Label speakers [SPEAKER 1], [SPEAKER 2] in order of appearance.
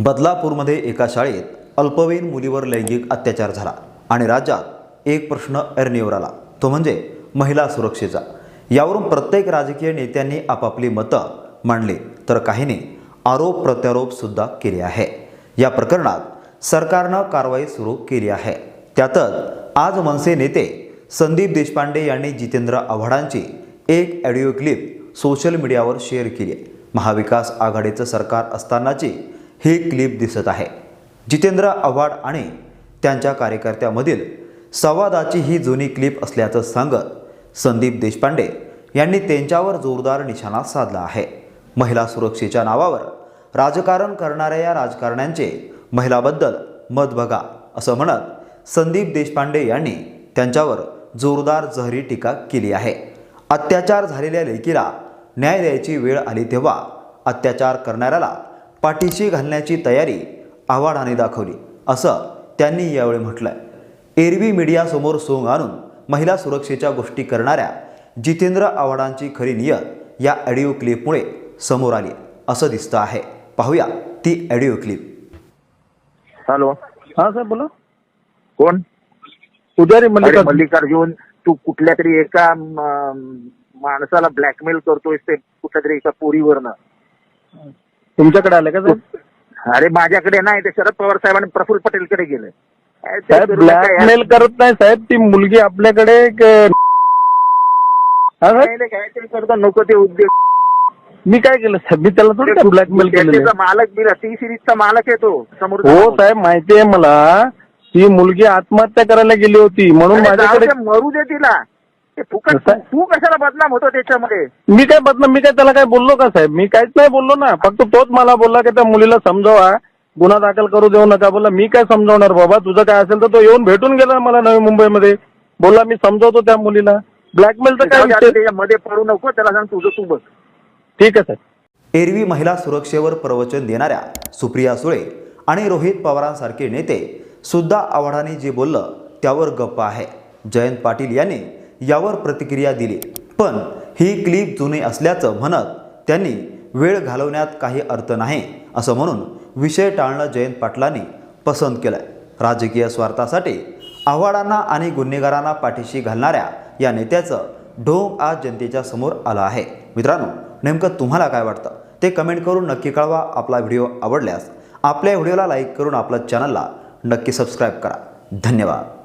[SPEAKER 1] बदलापूरमध्ये एका शाळेत अल्पवयीन मुलीवर लैंगिक अत्याचार झाला आणि राज्यात एक प्रश्न ऐरणीवर आला. तो म्हणजे महिला सुरक्षेचा. यावरून प्रत्येक राजकीय नेत्यांनी आपापली मतं मांडली. तर काहींनी आरोप प्रत्यारोपसुद्धा केले आहे. या प्रकरणात सरकारनं कारवाई सुरू केली आहे. त्यातच आज मनसे नेते संदीप देशपांडे यांनी जितेंद्र आव्हाडांची एक ऑडिओ क्लिप सोशल मीडियावर शेअर केली महाविकास आघाडीचं सरकार असतानाची ही क्लिप दिसत आहे. जितेंद्र आव्हाड आणि त्यांच्या कार्यकर्त्यामधील संवादाची ही जुनी क्लिप असल्याचं सांगत संदीप देशपांडे यांनी त्यांच्यावर जोरदार निशाणा साधला आहे. महिला सुरक्षेच्या नावावर राजकारण करणाऱ्या या राजकारण्यांचे महिलाबद्दल मत बघा असं म्हणत संदीप देशपांडे यांनी त्यांच्यावर जोरदार जहरी टीका केली आहे. अत्याचार झालेल्या लेकीला न्याय द्यायची वेळ आली तेव्हा अत्याचार करणाऱ्याला पाठीशी घालण्याची तयारी आव्हाडाने दाखवली असं त्यांनी यावेळी म्हटलंय. एरवी मीडियासमोर सोंग आणून महिला सुरक्षेच्या गोष्टी करणाऱ्या जितेंद्र आव्हाडांची खरी नियत या ऑडिओ क्लिपमुळे समोर आली असं दिसतं आहे. पाहूया ती ऑडिओ क्लिप.
[SPEAKER 2] हॅलो.
[SPEAKER 3] हा साहेब बोला.
[SPEAKER 2] कोण?
[SPEAKER 3] पुजारी मल्लिका
[SPEAKER 2] मल्लिकार्जुन. तू कुठल्या तरी एका माणसाला ब्लॅकमेल करतोय ते कुठल्या तरी एका पोरीवरनं.
[SPEAKER 3] तुमच्याकडे आले का साहेब?
[SPEAKER 2] अरे माझ्याकडे नाही ते शरद पवार साहेबांनी प्रफुल्ल पटेलकडे गेले. ते
[SPEAKER 3] साहेब
[SPEAKER 2] करू नका यार.
[SPEAKER 3] ब्लॅकमेल करत नाही साहेब ती मुलगी आपल्याकडे एक, हा, साहेब?
[SPEAKER 2] नाही, नाही, काहीतरी करतो नको ते उद्योग.
[SPEAKER 3] मी काय केलं साहेब? मी त्याला थोडी ब्लॅकमेल केलेलं
[SPEAKER 2] त्याचा मालक बिला टी सिरीजचा मालक आहे तो समोर
[SPEAKER 3] हो साहेब माहिती आहे मला ती मुलगी आत्महत्या करायला गेली होती म्हणून
[SPEAKER 2] अरे
[SPEAKER 3] माझ्याकडे
[SPEAKER 2] मरू दे तिला. ते फुकट
[SPEAKER 3] कसं?
[SPEAKER 2] तू कशाला बदनाम होतो त्याच्यामध्ये?
[SPEAKER 3] मी काय बदनाम मी काय त्याला काय बोललो का साहेब? मी काहीच नाही बोललो ना. फक्त तोच मला बोलला की त्या मुलीला समजावा. गुन्हा दाखल करू देऊ नका बोला मी काय समजावणार बाबा? तुझं काय असेल तर तो येऊन भेटून गेला मला नवी मुंबईमध्ये. बोला मी समजावतो त्या मुलीला. ब्लॅकमेलचं काय विषय?
[SPEAKER 2] त्याच्यामध्ये पडू नको. त्याला सांग तुझं तू बघ.
[SPEAKER 3] ठीक आहे साहेब.
[SPEAKER 1] एरवी महिला सुरक्षेवर प्रवचन देणाऱ्या सुप्रिया सुळे आणि रोहित पवारांसारखे नेते सुद्धा आव्हाडांनी जे बोललं त्यावर गप्प आहे. जयंत पाटील यांनी यावर प्रतिक्रिया दिली. पण ही क्लिप जुनी असल्याचं म्हणत त्यांनी वेळ घालवण्यात काही अर्थ नाही असं म्हणून विषय टाळणं जयंत पाटलांनी पसंत केलंय. राजकीय स्वार्थासाठी आव्हाडांना आणि गुन्हेगारांना पाठीशी घालणाऱ्या या नेत्याचं ढोंग आज जनतेच्या समोर आलं आहे. मित्रांनो नेमकं तुम्हाला काय वाटतं? ते कमेंट करून नक्की कळवा. आपला व्हिडिओ आवडल्यास आपल्या व्हिडिओला लाईक करून आपल्या चॅनलला नक्की सबस्क्राईब करा. धन्यवाद.